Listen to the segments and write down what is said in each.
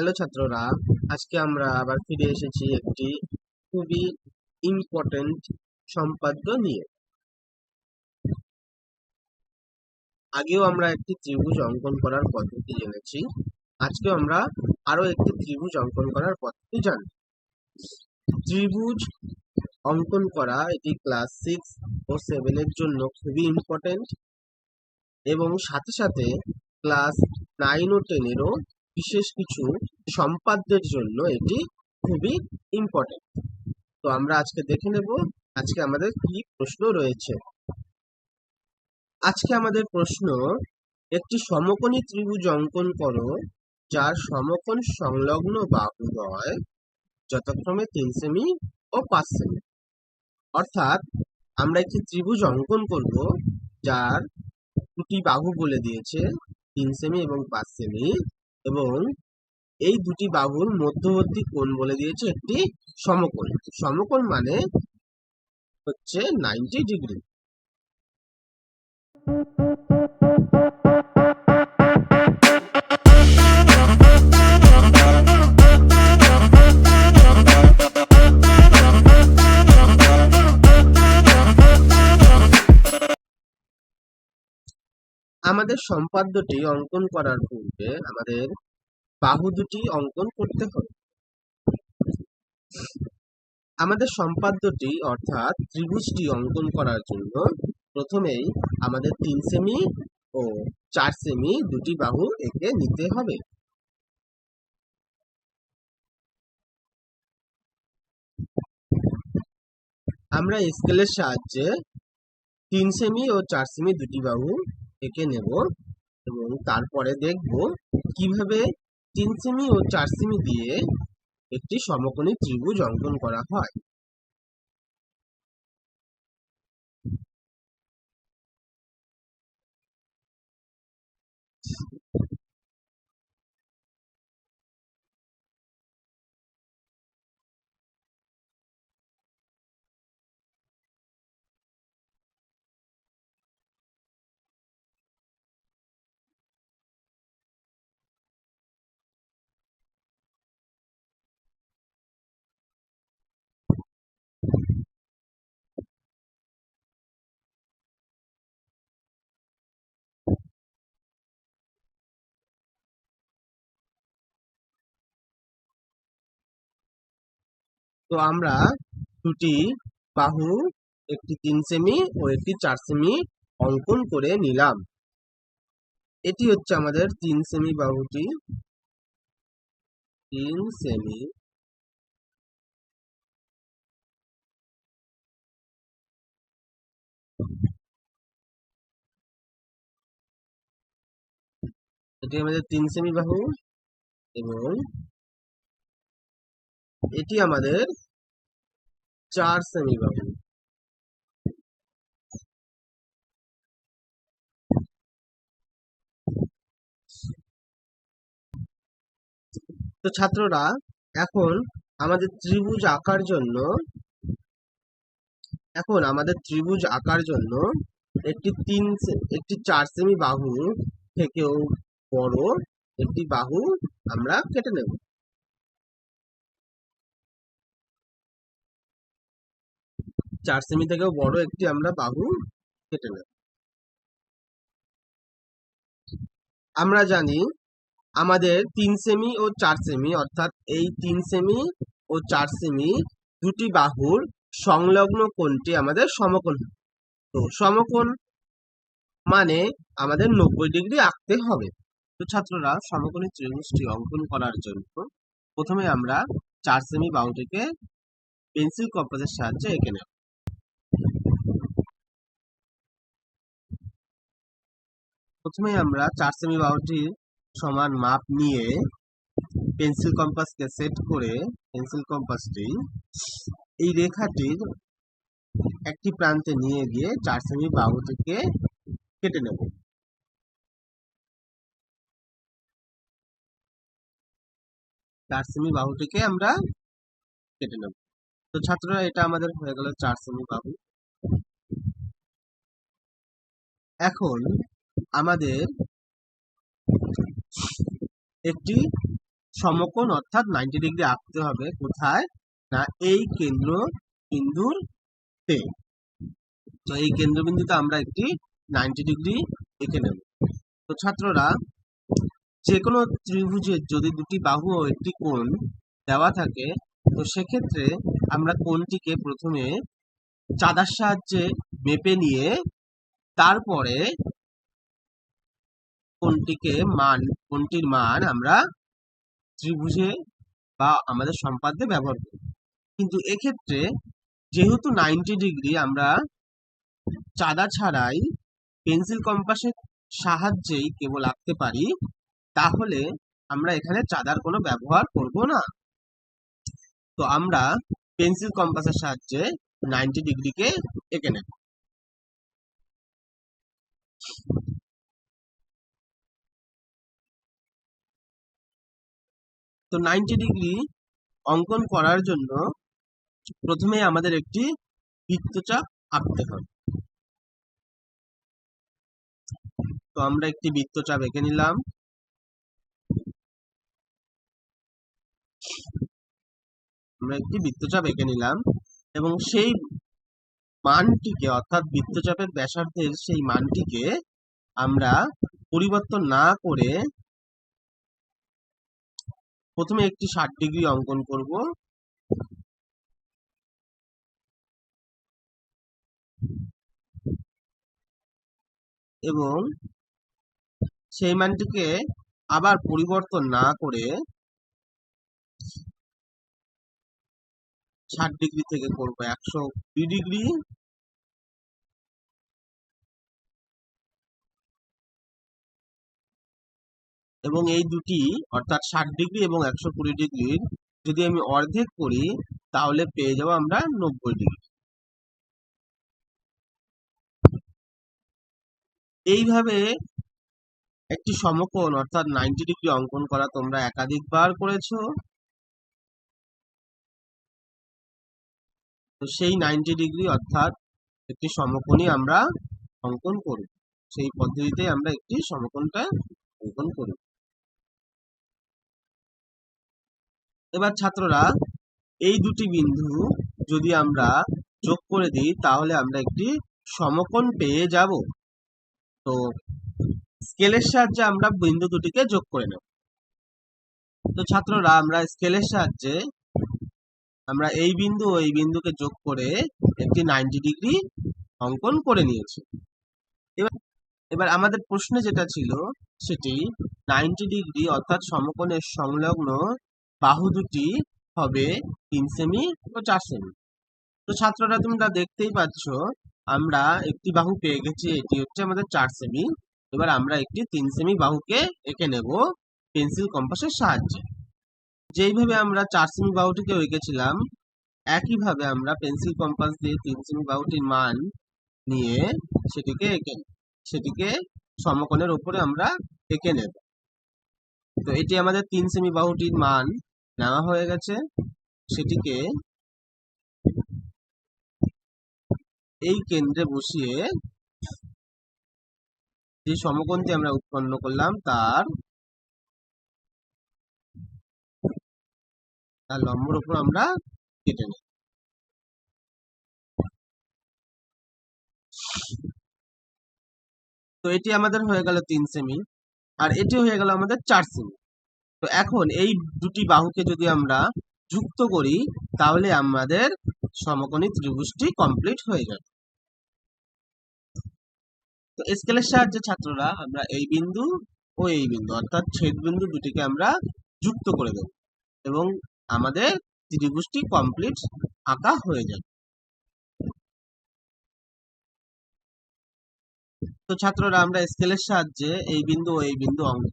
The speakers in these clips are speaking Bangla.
হ্যালো ছাত্ররা। আজকে আমরা আবার ফিরে এসেছি একটি খুবই ইম্পর্টেন্ট সম্পাদ্য নিয়ে। আগেও আমরা একটি ত্রিভুজ অঙ্কন করার পদ্ধতি জেনেছি। আজকে আমরা আরও একটি ত্রিভুজ অঙ্কন করার পদ্ধতি জানি ত্রিভুজ অঙ্কন করা এটি ক্লাস সিক্স ও সেভেনের জন্য খুবই ইম্পর্টেন্ট এবং সাথে সাথে ক্লাস নাইন ও টেনেরও বিশেষ কিছু সম্পাদ্যের জন্য এটি খুবই ইম্পর্টেন্ট তো আমরা আজকে দেখে নেব, আজকে আমাদের কি প্রশ্ন রয়েছে। আজকে আমাদের প্রশ্ন, একটি সমকোণী ত্রিভুজ অঙ্কন করো, যার সমকোণ সংলগ্ন বাহুদ্বয় যথাক্রমে তিন সেমি ও পাঁচ সেমি অর্থাৎ, আমরা একটি ত্রিভুজ অঙ্কন করব, যার দুটি বাহু বলে দিয়েছে, তিন সেমি এবং পাঁচ সেমি এবং এই দুটি বাহুর মধ্যবর্তী কোণ বলে দিয়েছে একটি সমকোণ। সমকোণ মানে হচ্ছে নাইনটি ডিগ্রি আমাদের সম্পাদ্যটি অঙ্কন করার পূর্বে আমাদের বাহু দুটি অঙ্কন করতে হবে। আমাদের সম্পাদ্যটি অর্থাৎ ত্রিভুজটি অঙ্কন করার জন্য প্রথমেই আমাদের তিন সেমি ও চার সেমি দুটি বাহু এঁকে নিতে হবে। আমরা স্কেলের সাহায্যে তিন সেমি ও চার সেমি দুটি বাহু এঁকে নেব এবং তারপরে দেখব কীভাবে তিন সেমি ও চার সেমি দিয়ে একটি সমকোণী ত্রিভুজ অঙ্কন করা হয়। তো আমরা দুটি বাহু, একটি তিন সেমি ও একটি চার সেমি অঙ্কন করে নিলাম। এটি হচ্ছে আমাদের তিন সেমি বাহুটি। তিন সেমি। এটি আমাদের তিন সেমি বাহু এবং এটি আমাদের চার বাহু তো ছাত্ররা, এখন আমাদের ত্রিভুজ আঁকার জন্য, এখন আমাদের ত্রিভুজ আঁকার জন্য একটি তিন একটি চার সেমি বাহু থেকেও বড় একটি বাহু আমরা কেটে নেব। চার সেমি থেকেও বড় একটি আমরা বাহু কেটে নেব। আমরা জানি আমাদের তিন সেমি ও চার সেমি অর্থাৎ এই তিন সেমি ও চার সেমি দুটি বাহুর সংলগ্ন কোণটি আমাদের সমকোণ তো সমকোণ মানে আমাদের নব্বই ডিগ্রি আঁকতে হবে। তো ছাত্ররা সমকোণী ত্রিভুজটি অঙ্কন করার জন্য প্রথমে আমরা চার সেমি বাহুটিকে পেন্সিল কম্পাসের সাহায্যে এঁকে নেব। প্রথমে আমরা চার সেমি বাহুটির সমান মাপ নিয়ে পেন্সিল কম্পাসকে সেট করে পেন্সিল কম্পাসটি এই রেখাটির একটি প্রান্তে নিয়ে গিয়ে চার সেমি বাহুটিকে কেটে নেব। চার সেমি বাহুটিকে আমরা কেটে নেব। তো ছাত্ররা, এটা আমাদের হয়ে গেল চার সেমি বাহু এখন আমাদের একটি সমকোণ অর্থাৎ নাইনটি ডিগ্রি আঁকতে হবে কোথায়? না, এই কেন্দ্র বিন্দুর তে। তো এই কেন্দ্রবিন্দুতে আমরা একটি নাইনটি ডিগ্রি এঁকে নেব। তো ছাত্ররা যে কোনো ত্রিভুজের যদি দুটি বাহু ও একটি কোণ দেওয়া থাকে, তো সেক্ষেত্রে আমরা কোণটিকে প্রথমে চাঁদার সাহায্যে মেপে নিয়ে তারপরে কোণটিকে মান, কোনটির মান আমরা ত্রিভুজে বা আমাদের সম্পাদ্যে ব্যবহার করি। কিন্তু এক্ষেত্রে যেহেতু নাইনটি ডিগ্রি আমরা চাঁদা ছাড়াই পেন্সিল কম্পাসের সাহায্যেই কেবল আঁকতে পারি, তাহলে আমরা এখানে চাঁদার কোনো ব্যবহার করব না। তো আমরা পেন্সিল কম্পাসের সাহায্যে নাইনটি ডিগ্রিকে এঁকে নেব। তো নাইনটি ডিগ্রি অঙ্কন করার জন্য প্রথমে আমাদের একটি বৃত্তচাপ আঁকতে হবে। তো আমরা একটি বৃত্তচাপ এঁকে নিলাম। আমরা একটি বৃত্তচাপ এঁকে নিলাম এবং সেই মানটিকে অর্থাৎ বৃত্তচাপের ব্যাসার্ধের সেই মানটিকে আমরা পরিবর্তন না করে প্রথমে একটি ষাট ডিগ্রি অঙ্কন করব। এবং সেই মানটিকে আবার পরিবর্তন না করে ষাট ডিগ্রি থেকে করব। একশো কুড়ি ডিগ্রি এবং এই দুটি, অর্থাৎ ষাট ডিগ্রি এবং একশো কুড়ি ডিগ্রির যদি আমি অর্ধেক করি, তাহলে পেয়ে যাব আমরা নব্বই ডিগ্রি। এইভাবে একটি সমকোণ, অর্থাৎ নাইনটি ডিগ্রি অঙ্কন করা তোমরা একাধিকবার করেছ। তো সেই নাইনটি ডিগ্রি, অর্থাৎ একটি সমকোণই আমরা অঙ্কন করব। সেই পদ্ধতিতে আমরা একটি সমকোণটা অঙ্কন করব। এবার ছাত্ররা, এই দুটি বিন্দু যদি আমরা যোগ করে দিই, তাহলে আমরা একটি সমকোণ পেয়ে যাব। তো স্কেলের সাহায্যে আমরা বিন্দু দুটিকে যোগ করে নেব। তো ছাত্ররা, আমরা স্কেলের সাহায্যে আমরা এই বিন্দু ও এই বিন্দুকে যোগ করে একটি নাইনটি ডিগ্রি অঙ্কন করে নিয়েছি। এবার এবার আমাদের প্রশ্নে যেটা ছিল, সেটি নাইনটি ডিগ্রি অর্থাৎ সমকোণের সংলগ্ন বাহু দুটি হবে তিন সেমি ও চার সেমি তো ছাত্ররা তোমরা দেখতেই পাচ্ছ, আমরা একটি বাহু পেয়ে গেছি, এটি হচ্ছে আমাদের চার সেমি এবার আমরা একটি তিন সেমি বাহুকে এঁকে নেব পেন্সিল কম্পাসের সাহায্যে। যেইভাবে আমরা চার সেমি বাহুটিকে এঁকেছিলাম, একইভাবে আমরা পেন্সিল কম্পাস দিয়ে তিন সেমি বাহুটির মান নিয়ে সেটিকে এঁকে সেটিকে সমকোণের উপরে আমরা এঁকে নেব। তো এটি আমাদের তিন সেমি বাহুটির মান। নেওয়া হয়ে গেছে। সেটিকে এই কেন্দ্রে বসিয়ে যে সমকোণটি আমরা উৎপন্ন করলাম, তার তার লম্বর উপর আমরা কেটে নিই তো এটি আমাদের হয়ে গেল তিন সেমি, আর এটি হয়ে গেল আমাদের চার সেমি। তো এখন এই দুটি বাহুকে যদি আমরা যুক্ত করি, তাহলে আমাদের সমকোণী ত্রিভুজটি কমপ্লিট হয়ে যাবে। তো স্কেলের সাহায্যে ছাত্ররা আমরা এই বিন্দু ও এই বিন্দু, অর্থাৎ ছেদ বিন্দু দুটিকে আমরা যুক্ত করে দেব এবং আমাদের ত্রিভুজটি কমপ্লিট আঁকা হয়ে যাবে। তো ছাত্ররা আমরা স্কেলের সাহায্যে এই বিন্দু ও এই বিন্দু অঙ্ক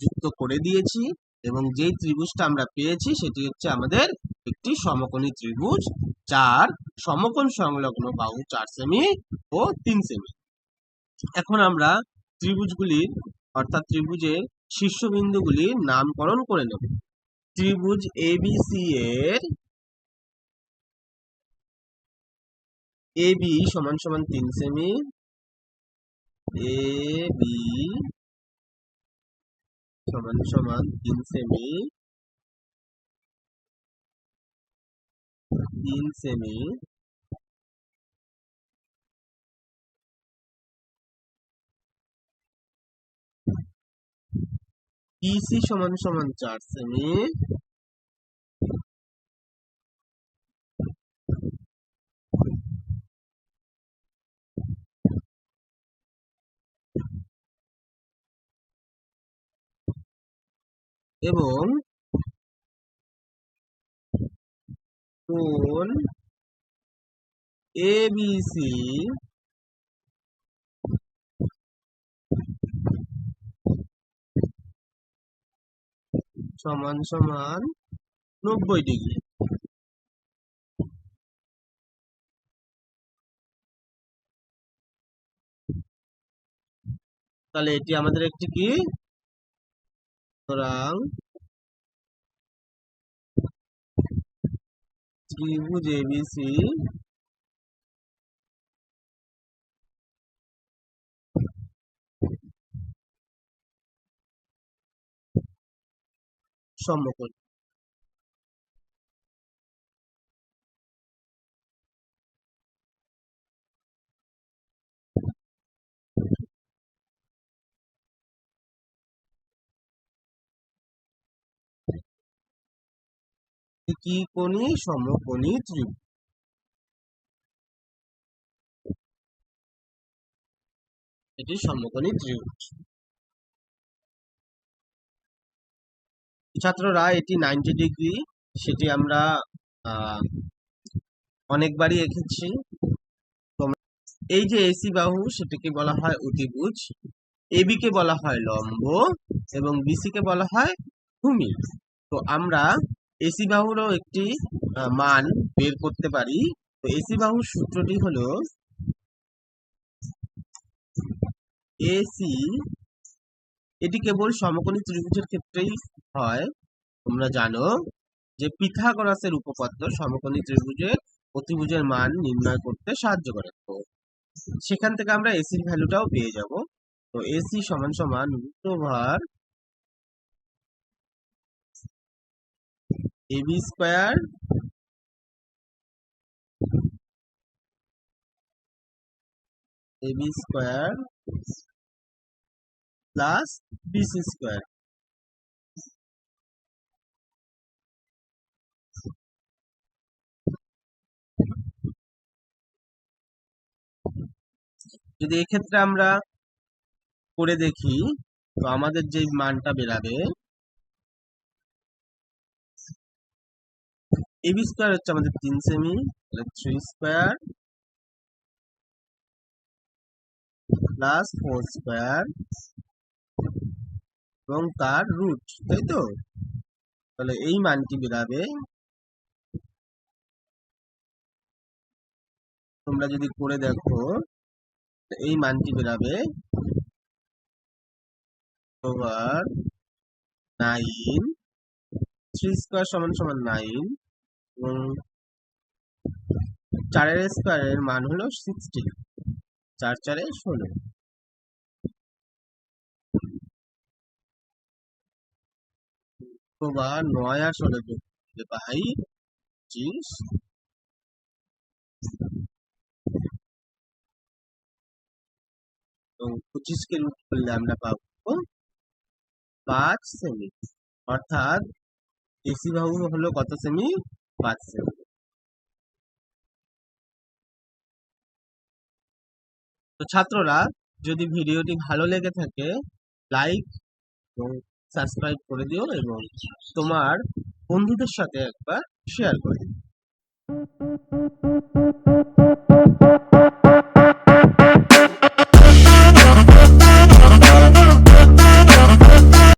যুক্ত করে দিয়েছি এবং যেই ত্রিভুজটা আমরা পেয়েছি সেটি হচ্ছে আমাদের একটি সমকোণী ত্রিভুজ যার সমকোণ সংলগ্ন বাহু চার সেমি ও তিন সেমি এখন আমরা ত্রিভুজগুলির, অর্থাৎ ত্রিভুজের শীর্ষবিন্দুগুলির নামকরণ করে নেব। ত্রিভুজ এবিসি এর এবি সমান সমান তিন সেমি এ বি সমান সমান তিন সেমি তিন সেমি পিসি সমান সমান চার সেমি এবং কোণ এবিসি সমান সমান নব্বই ডিগ্রি। তাহলে এটি আমাদের একটি কি? সুতরাং ত্রিভুজ এবিসি সমকোণ কি কোণী সমকোণী ত্রিভুজ এটি সমকোণী ত্রিভুজ ছাত্ররা, এটি নাইনটি ডিগ্রি সেটি আমরা অনেকবারই এঁকেছি। এই যে এসি বাহু, সেটিকে বলা হয় অতিভুজ। এবি কে বলা হয় লম্ব এবং বিসি কে বলা হয় ভূমি তো আমরা এসি বাহুরও একটি মান বের করতে পারি। তো এসি বাহুর সূত্রটি হলো এসি, এটি কেবল সমকোণী ত্রিভুজের ক্ষেত্রেই হয়, তোমরা জানো যে পিথাগোরাসের উপপাদ্য সমকোণী ত্রিভুজের অতিভুজের মান নির্ণয় করতে সাহায্য করে। তো সেখান থেকে আমরা এসির ভ্যালুটাও পেয়ে যাব। তো এসি সমান সমান root over AB square AB square plus BC square যদি এক্ষেত্রে আমরা করে দেখি, তো আমাদের যে মানটা বেরাবে এবি স্কোয়ার হচ্ছে আমাদের তিন cm three square plus four square এবং তার রুট তাই তো? তাহলে এই মানটি বেরাবে তোমরা যদি করে দেখো এই মানটি বেরাবে ওভার নাইন থ্রি স্কোয়ার সমান সমান নাইন চারের স্কোয়ারের মান হলো সিক্সটি চার চারে ষোলো। বা নয় আর ষোলো যোগ পাই পঁচিশ এবং পঁচিশকে করলে আমরা পাবো পাঁচ সেমি। অর্থাৎ এসি বাহু হলো কত সেমি? পাঁচ সেমি তো ছাত্ররা, যদি ভিডিওটি ভালো লেগে থাকে লাইক এবং সাবস্ক্রাইব করে দিও এবং তোমার বন্ধুদের সাথে একবার শেয়ার করে দিও।